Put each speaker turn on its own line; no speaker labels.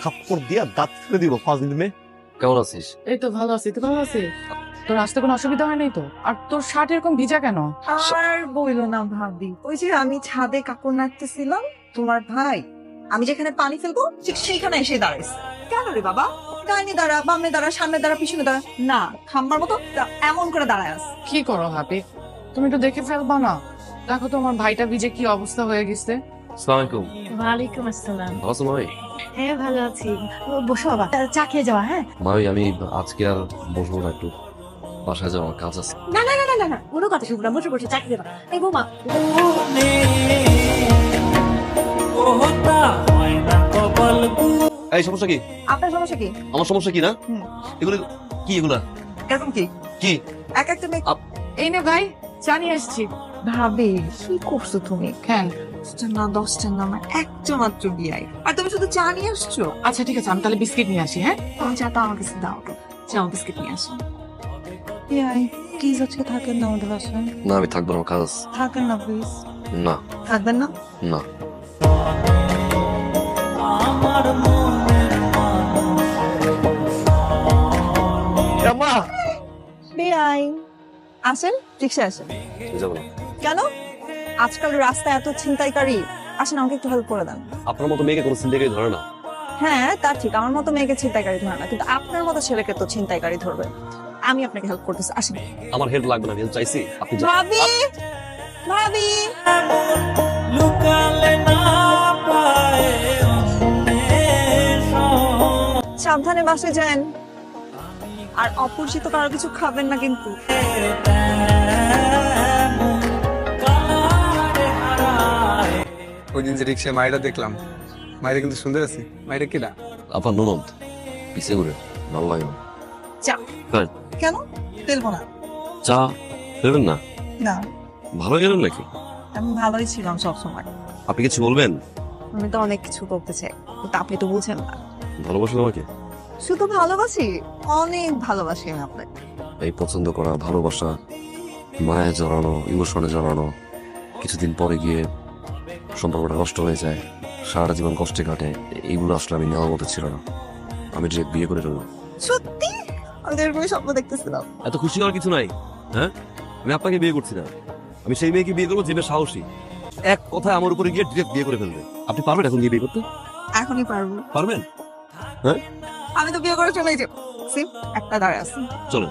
থাপ্পড় দিয়া দাঁত ফেলে দিব ফাজিল মেয়ে
কেমন আছিস?
এই তো ভালো আছি তুই ভালো আছিস? তোর আসতে কোনো অসুবিধা হয় নাই তো? আর তোর শার্ট এরকম ভিজা কেন?
আর বইলো না ভাবি। ওই যে আমি ছাদে কাপড় নাড়তেছিলাম তোমার ভাই আমি যেখানে পানি ফেলব ঠিক সেইখানে এসে দাঁড়াইছে। কেন রে বাবা? ডাইনে দাঁড়া বামে দাঁড়া সামনে দাঁড়া পিছনে দাঁড়া। না খাম্বার মতো এমন করে দাঁড়ায় আস
কি করো হাবি তুমি একটু দেখে ফেলবা না? দেখো তোমার ভাইটা ভিজে কি অবস্থা হয়ে গেছে।
আসসালামু আলাইকুম।
ওয়ালাইকুম আসসালাম।
ভালো আছো মামি
হ্যাঁ ভালো আছি। ও, বসো বাবা চা খেয়ে যাওয়া হ্যাঁ?
মামি আমি আজকে আর বসবো না একটু। বাসায় যাওয়ার কাজ আছে।
না না না না না না কোনো কথা শুনব না বসে বসে চা খেয়ে যাবা এই বৌমা।
এই সমস্যা কি?
আপনার সমস্যা কি?
আমার সমস্যা কি না? এগুলো কি এগুলা?
এরকম কি?
কি?
এক একটা মেয়ে
এই নে ভাই চা নিয়ে এসছি।
ভাবি কি করছ তুমি
কেন
দশটা না দশটা না আমার একটা মাত্র বিয়াই আর তুমি শুধু চা নিয়ে আসছো?
আচ্ছা ঠিক আছে আমি তাহলে বিস্কিট নিয়ে আসি হ্যাঁ?
তোমার চাটা আমার কাছে দাও তো চাও বিস্কিট নিয়ে আসো। বিয়াই প্লিজ আজকে থাকেন না আমাদের বাসায়?
না আমি থাকব না আমার কাজ আছে।
থাকেন না প্লিজ
না।
থাকবেন না?
না।
আম্মা
বিয়াই আসেন রিক্সা আসেন।
যাব। না
কেন? আজকাল রাস্তায় এত ছিনতাইকারী। আসেন আমাকে একটু হেল্প করে দেন।
আপনার মতো মেয়েকে কোনো চিন্তাই ধরে না।
হ্যাঁ তা ঠিক। আমার মতো মেয়েকে ছিনতাইকারী ধরে না। কিন্তু আপনার মতো ছেলেকে তো ছিনতাইকারী ধরবে। আমি আপনাকে হেল্প করতেছি। আসেন।
আমার হেল্প লাগবে না হেল্প চাইছি। আপনি।
ভাবি! ভাবি! সাবধানে বাসে যান। আর অপরিচিত কারও কিছু খাবেন না কিন্তু।
ওই দিন যে রিক্সায় মায়েরা দেখলাম মায়েরা কিন্তু সুন্দর আছে। মায়েরা কিনা
আপনার ননদ পিছিয়ে ঘুরে ভালো লাগে না।
চা? কেন? ফেলব না।
চা দেবেন না?
না।
ভালো গেলেন নাকি?
আমি ভালোই ছিলাম সবসময়।
আপনি কিছু বলবেন?
আমি তো অনেক কিছু করতে চাই কিন্তু আপনি তো বুঝেন না।
ভালোবাসেন আমাকে?
শুধু ভালোবাসি অনেক ভালোবাসি আমি আপনাকে।
এই পছন্দ করা ভালোবাসা মায়ে জড়ানো ইমোশনে জড়ানো কিছুদিন পরে গিয়ে সম্পর্কটা নষ্ট হয়ে যায়। সারা জীবন কষ্টে কাটে। এইগুলো আসলে আমি নেওয়ার মতো ছিল না। আমি ডিরেক্ট বিয়ে করে ফেললাম।
সত্যি? আমি তো এরকমই স্বপ্ন দেখতেছিলাম।
এত খুশি হওয়ার কিছু নাই হ্যাঁ? আমি আপনাকে বিয়ে করছি না। আমি সেই মেয়েকে বিয়ে করব যে মেয়ে সাহসী। এক কথায় আমার উপরে গিয়ে ডিরেক্ট বিয়ে করে ফেলবে। আপনি পারবেন এখন গিয়ে বিয়ে করতে?
এখনই পারব।
পারবেন? হ্যাঁ?
আমি তো বিয়ে করে চলে যাব। সিম একটা দাঁড়ায় আছে।
চলেন